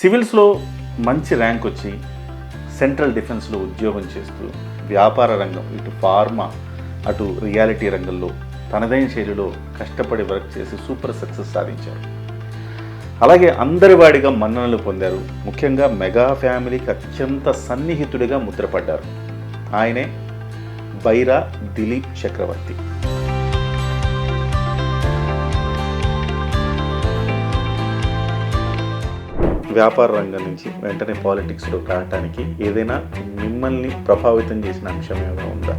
సివిల్స్లో మంచి ర్యాంక్ వచ్చి సెంట్రల్ డిఫెన్స్లో ఉద్యోగం చేస్తూ వ్యాపార రంగం ఇటు ఫార్మా అటు రియాలిటీ రంగంలో తనదైన శైలిలో కష్టపడి వర్క్ చేసి సూపర్ సక్సెస్ సాధించారు. అలాగే అందరి వాడిగా మన్ననలు పొందారు. ముఖ్యంగా మెగా ఫ్యామిలీకి అత్యంత సన్నిహితుడిగా ముద్రపడ్డారు. ఆయనే బైరా దిలీప్ చక్రవర్తి. వ్యాపార రంగం నుంచి వెంటనే పాలిటిక్స్లో రావడానికి ఏదైనా మిమ్మల్ని ప్రభావితం చేసిన అంశం ఏమైనా ఉందా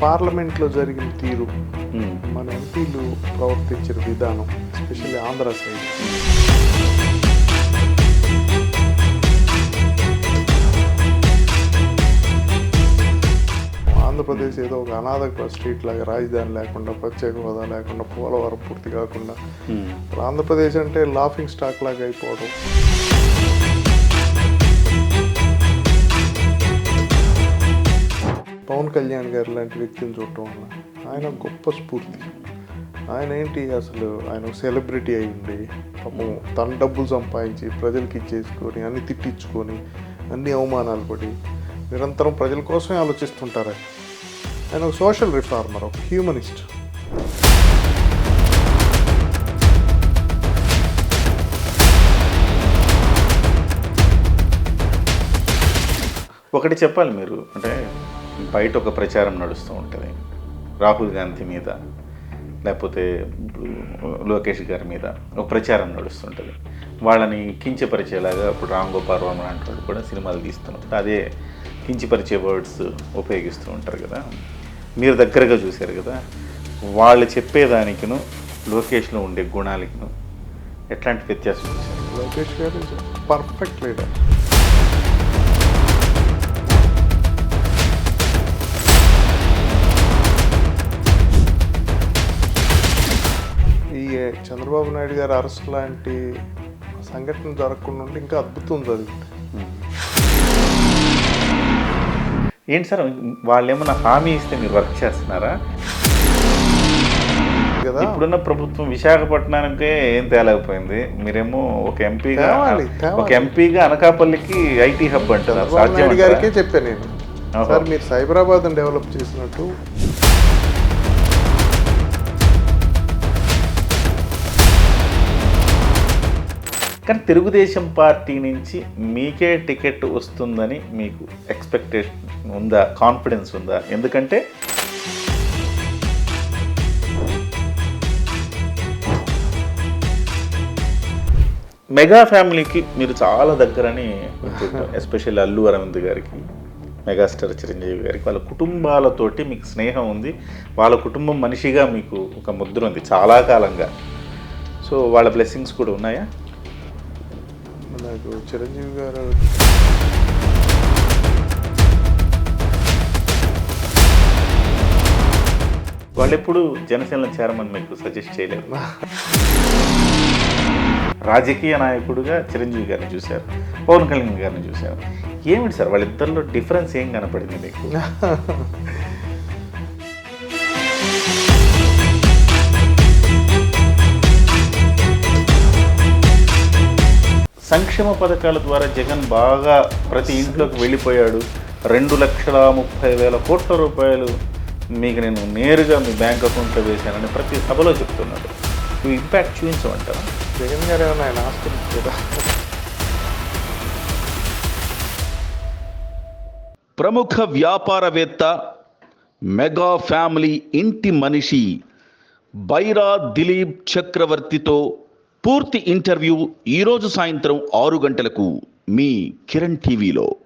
పార్లమెంట్లో జరిగిన తీరు మ్మ్. మన ఎంపీలు ప్రవర్తించిన విధానం ఎస్పెషల్లీ ఆంధ్ర సైడ్ ఆంధ్రప్రదేశ్ ఏదో ఒక అనాథ స్ట్రీట్ లాగా రాజధాని లేకుండా ప్రత్యేక హోదా లేకుండా పోలవరం పూర్తి కాకుండా. అసలు ఆంధ్రప్రదేశ్ అంటే లాఫింగ్ స్టాక్ లాగా అయిపోవడం. పవన్ కళ్యాణ్ గారు లాంటి వ్యక్తిని చూడటం వల్ల ఆయన గొప్ప స్ఫూర్తి. ఆయన ఏంటి అసలు? ఆయన సెలబ్రిటీ అయి ఉండి పాపం తన డబ్బులు సంపాదించి ప్రజలకి ఇచ్చేసుకొని అన్ని తిట్టించుకొని అన్ని అవమానాలు పడి నిరంతరం ప్రజల కోసమే ఆలోచిస్తుంటారు? ఆయన ఒక సోషల్ రిఫార్మర్ ఒక హ్యూమనిస్ట్ ఒకటి చెప్పాలి మీరు అంటే బయట ఒక ప్రచారం నడుస్తూ ఉంటుంది. రాహుల్ గాంధీ మీద లేకపోతే లోకేష్ గారి మీద ఒక ప్రచారం నడుస్తుంటుంది. వాళ్ళని కించపరిచేలాగా ఇప్పుడు రామ్ గోపాల్ వర్మ లాంటి వాళ్ళు కూడా సినిమాలు తీస్తున్నారు. అదే కించపరిచే వర్డ్స్ ఉపయోగిస్తూ ఉంటారు కదా. మీరు దగ్గరగా చూశారు కదా వాళ్ళు చెప్పేదానికిను లోకేష్లో ఉండే గుణాలకిను ఎట్లాంటి వ్యత్యాసం చూశారు లోకేష్ గారు పర్ఫెక్ట్ లీడర్ ఈ చంద్రబాబు నాయుడు గారి అరెస్ట్ లాంటి సంఘటన జరగకుండా ఉంటే ఇంకా అద్భుతం జరిగింది ఏంటి సార్ వాళ్ళు ఏమన్నా హామీ ఇస్తే మీరు వర్క్ చేస్తున్నారా? కదా. ఇప్పుడున్న ప్రభుత్వం విశాఖపట్నానికే ఏం తేలేకపోయింది. మీరేమో ఒక ఎంపీగా. ఒక ఎంపీగా అనకాపల్లికి ఐటీ హబ్ అంటారు గారికే చెప్పాను నేను. సార్ మీరు సైబరాబాద్ డెవలప్ చేసినట్టు కానీ తెలుగుదేశం పార్టీ నుంచి మీకే టికెట్ వస్తుందని మీకు ఎక్స్పెక్టేషన్ ఉందా కాన్ఫిడెన్స్ ఉందా? ఎందుకంటే మెగా ఫ్యామిలీకి మీరు చాలా దగ్గరని ఎస్పెషల్లీ అల్లు అరవింద్ గారికి మెగాస్టార్ చిరంజీవి గారికి వాళ్ళ కుటుంబాలతోటి మీకు స్నేహం ఉంది. వాళ్ళ కుటుంబం మనిషిగా మీకు ఒక ముద్ర ఉంది చాలా కాలంగా. సో వాళ్ళ బ్లెస్సింగ్స్ కూడా ఉన్నాయా? నాకు చిరంజీవి గారు వాళ్ళు ఎప్పుడు జనసేనలో చేరమని మీకు సజెస్ట్ చేయలేదు. రాజకీయ నాయకుడుగా చిరంజీవి గారిని చూశారు పవన్ కళ్యాణ్ గారిని చూశారు. ఏమిటి సార్ వాళ్ళిద్దరిలో డిఫరెన్స్ ఏం కనపడింది మీకు? సంక్షేమ పథకాల ద్వారా జగన్ బాగా ప్రతి ఇంట్లోకి వెళ్ళిపోయాడు. రెండు లక్షల ముప్పై వేల కోట్ల రూపాయలు మీకు నేను నేరుగా మీ బ్యాంక్ అకౌంట్లో వేశానని ప్రతి సభలో చెప్తున్నాడు. ఇవి ఇంపాక్ట్ చూపించమంటారా జగన్ గారు ఏమైనా ఆయన ఆస్తులు కదా ప్రముఖ వ్యాపారవేత్త మెగా ఫ్యామిలీ ఇంటి మనిషి బైరా దిలీప్ చక్రవర్తితో పూర్తి ఇంటర్వ్యూ ఈరోజు సాయంత్రం ఆరు గంటలకు మీ కిరణ్ టీవీలో.